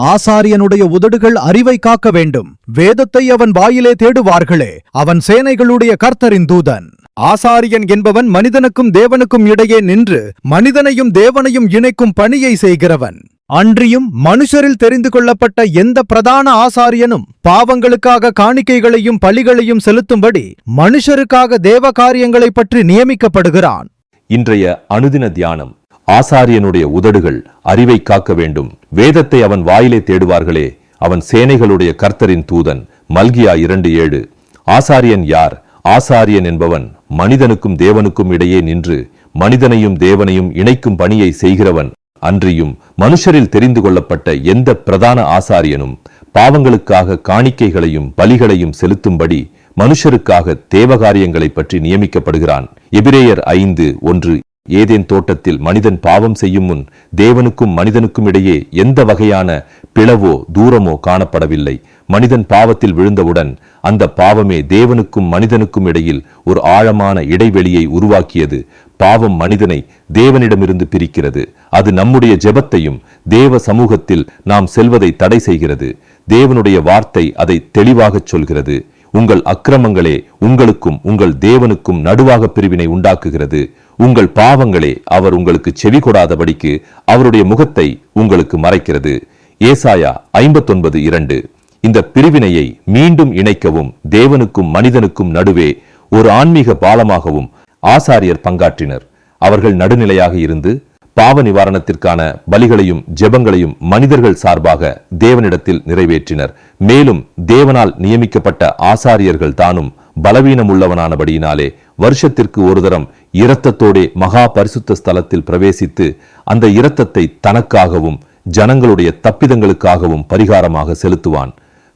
ஆசாரியனுடைய உதடுகள் அறிவை காக்க வேண்டும். வேதத்தை அவன் வாயிலே தேடுவார்களே அவன் சேனைகளுடைய கர்த்தரின் தூதன். ஆசாரியன் என்பவன் மனிதனுக்கும் தேவனுக்கும் இடையே நின்று மனிதனையும் தேவனையும் இணைக்கும் பணியை செய்கிறவன். அன்றியும் மனுஷரில் தெரிந்து கொள்ளப்பட்ட எந்த பிரதான ஆசாரியனும் பாவங்களுக்காக காணிக்கைகளையும் பலிகளையும் செலுத்தும்படி மனுஷருக்காக தேவ காரியங்களைப் பற்றி நியமிக்கப்படுகிறான். இன்றைய அனுதின தியானம். ஆசாரியனுடைய உதடுகள் அறிவை காக்க வேண்டும். வேதத்தை அவன் வாயிலே தேடுவார்களே அவன் சேனைகளுடைய கர்த்தரின் தூதன். மல்கியா இரண்டு ஏழு. ஆசாரியன் யார்? ஆசாரியன் என்பவன் மனிதனுக்கும் தேவனுக்கும் இடையே நின்று மனிதனையும் தேவனையும் இணைக்கும் பணியை செய்கிறவன். அன்றியும் மனுஷரில் தெரிந்து கொள்ளப்பட்ட எந்த பிரதான ஆசாரியனும் பாவங்களுக்காக காணிக்கைகளையும் பலிகளையும் செலுத்தும்படி மனுஷருக்காக தேவகாரியங்களை பற்றி நியமிக்கப்படுகிறான். எபிரேயர் ஐந்து ஒன்று. ஏதேன் தோட்டத்தில் மனிதன் பாவம் செய்யும் முன் தேவனுக்கும் மனிதனுக்கும் இடையே எந்த வகையான பிளவோ தூரமோ காணப்படவில்லை. மனிதன் பாவத்தில் விழுந்தவுடன் அந்த பாவமே தேவனுக்கும் மனிதனுக்கும் இடையில் ஒரு ஆழமான இடைவெளியை உருவாக்கியது. பாவம் மனிதனை தேவனிடமிருந்து பிரிக்கிறது. அது நம்முடைய ஜெபத்தையும் தேவ சமூகத்தில் நாம் செல்வதை தடை செய்கிறது. தேவனுடைய வார்த்தை அதை தெளிவாகச் சொல்கிறது. உங்கள் அக்கிரமங்களே உங்களுக்கும் உங்கள் தேவனுக்கும் நடுவாக பிரிவினை உண்டாக்குகிறது. உங்கள் பாவங்களே அவர் உங்களுக்கு செவி கொடாதபடிக்கு அவருடைய முகத்தை உங்களுக்கு மறைக்கிறது. ஏசாயா ஐம்பத்தொன்பது இரண்டு. இந்த பிரிவினையை மீண்டும் இணைக்கவும் தேவனுக்கும் மனிதனுக்கும் நடுவே ஒரு ஆன்மீக பாலமாகவும் ஆசாரியர் பங்காற்றினர். அவர்கள் நடுநிலையாக இருந்து பாவ நிவாரணத்திற்கான பலிகளையும் ஜெபங்களையும் மனிதர்கள் சார்பாக தேவனிடத்தில் நிறைவேற்றினர். மேலும் தேவனால் நியமிக்கப்பட்ட ஆசாரியர்கள் தானும் பலவீனம் உள்ளவனானபடியினாலே வருஷத்திற்கு ஒரு தரம் இரத்தத்தோடே மகா பரிசுத்த ஸ்தலத்தில் பிரவேசித்து அந்த இரத்தத்தை தனக்காகவும் ஜனங்களுடைய தப்பிதங்களுக்காகவும் பரிகாரமாக செலுத்துவான்.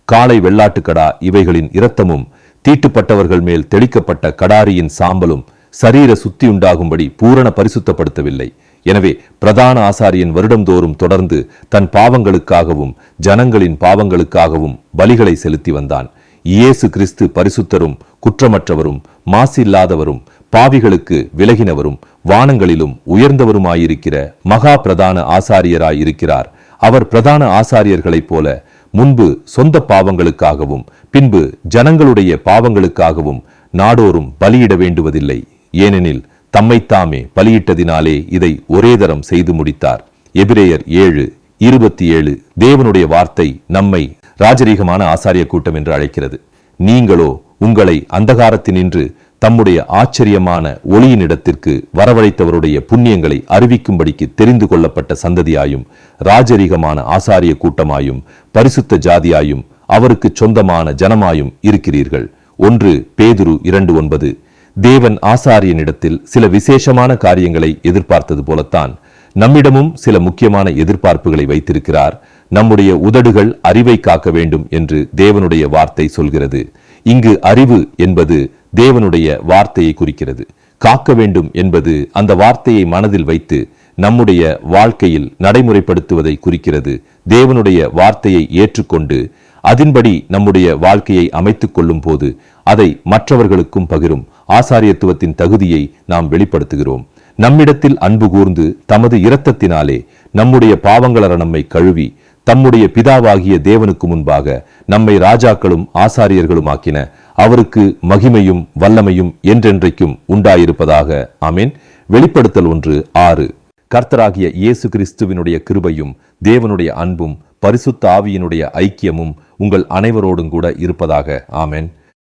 காளை வெள்ளாட்டுக்கடா இவைகளின் இரத்தமும் தீட்டுப்பட்டவர்கள் மேல் தெளிக்கப்பட்ட கடாரியின் சாம்பலும் சரீர சுத்தி உண்டாகும்படி பூரண பரிசுத்தப்படுத்தவில்லை. எனவே பிரதான ஆசாரியன் வருடந்தோறும் தொடர்ந்து தன் பாவங்களுக்காகவும் ஜனங்களின் பாவங்களுக்காகவும் பலிகளை செலுத்தி வந்தான். இயேசு கிறிஸ்து பரிசுத்தரும் குற்றமற்றவரும் மாசில்லாதவரும் பாவிகளுக்கு விலகினவரும் வானங்களிலும் உயர்ந்தவருமாயிருக்கிற மகா பிரதான ஆசாரியராயிருக்கிறார். அவர் பிரதான ஆசாரியர்களைப் போல முன்பு சொந்த பாவங்களுக்காகவும் பின்பு ஜனங்களுடைய பாவங்களுக்காகவும் நாடோறும் பலியிட வேண்டுவதில்லை. ஏனெனில் தம்மைத்தாமே பலியிட்டதினாலே இதை ஒரே தரம் செய்து முடித்தார். எபிரேயர் ஏழு இருபத்தி ஏழு தேவனுடைய வார்த்தை நம்மை ராஜரீகமான ஆசாரிய கூட்டம் என்று அழைக்கிறது. நீங்களோ உங்களை அந்தகாரத்தினின்று தம்முடைய ஆச்சரியமான ஒளியினிடத்திற்கு வரவழைத்தவருடைய புண்ணியங்களை அறிவிக்கும்படிக்கு தெரிந்து கொள்ளப்பட்ட சந்ததியாயும் ராஜரீகமான ஆசாரிய கூட்டமாயும் பரிசுத்த ஜாதியாயும் அவருக்கு சொந்தமான ஜனமாயும் இருக்கிறீர்கள். ஒன்று பேதுரு இரண்டு ஒன்பது. தேவன் ஆசாரியனிடத்தில் சில விசேஷமான காரியங்களை எதிர்பார்த்தது போலத்தான் நம்மிடமும் சில முக்கியமான எதிர்பார்ப்புகளை வைத்திருக்கிறார். நம்முடைய உதடுகள் அறிவை காக்க வேண்டும் என்று தேவனுடைய வார்த்தை சொல்கிறது. இங்கு அறிவு என்பது தேவனுடைய வார்த்தையை குறிக்கிறது. காக்க வேண்டும் என்பது அந்த வார்த்தையை மனதில் வைத்து நம்முடைய வாழ்க்கையில் நடைமுறைப்படுத்துவதை குறிக்கிறது. தேவனுடைய வார்த்தையை ஏற்றுக்கொண்டு அதன்படி நம்முடைய வாழ்க்கையை அமைத்துக் கொள்ளும் போது அதை மற்றவர்களுக்கும் பகிரும் ஆசாரியத்துவத்தின் தகுதியை நாம் வெளிப்படுத்துகிறோம். நம்மிடத்தில் அன்பு கூர்ந்து தமது இரத்தத்தினாலே நம்முடைய பாவங்களர நம்மை கழுவி தம்முடைய பிதாவாகிய தேவனுக்கு முன்பாக நம்மை ராஜாக்களும் ஆசாரியர்களும் ஆக்கின. அவருக்கு மகிமையும் வல்லமையும் என்றென்றைக்கும் உண்டாயிருப்பதாக. ஆமேன். வெளிப்படுத்தல் ஒன்று ஆறு. கர்த்தராகிய இயேசு கிறிஸ்துவினுடைய கிருபையும் தேவனுடைய அன்பும் பரிசுத்த ஆவியினுடைய ஐக்கியமும் உங்கள் அனைவரோடும் கூட இருப்பதாக. ஆமேன்.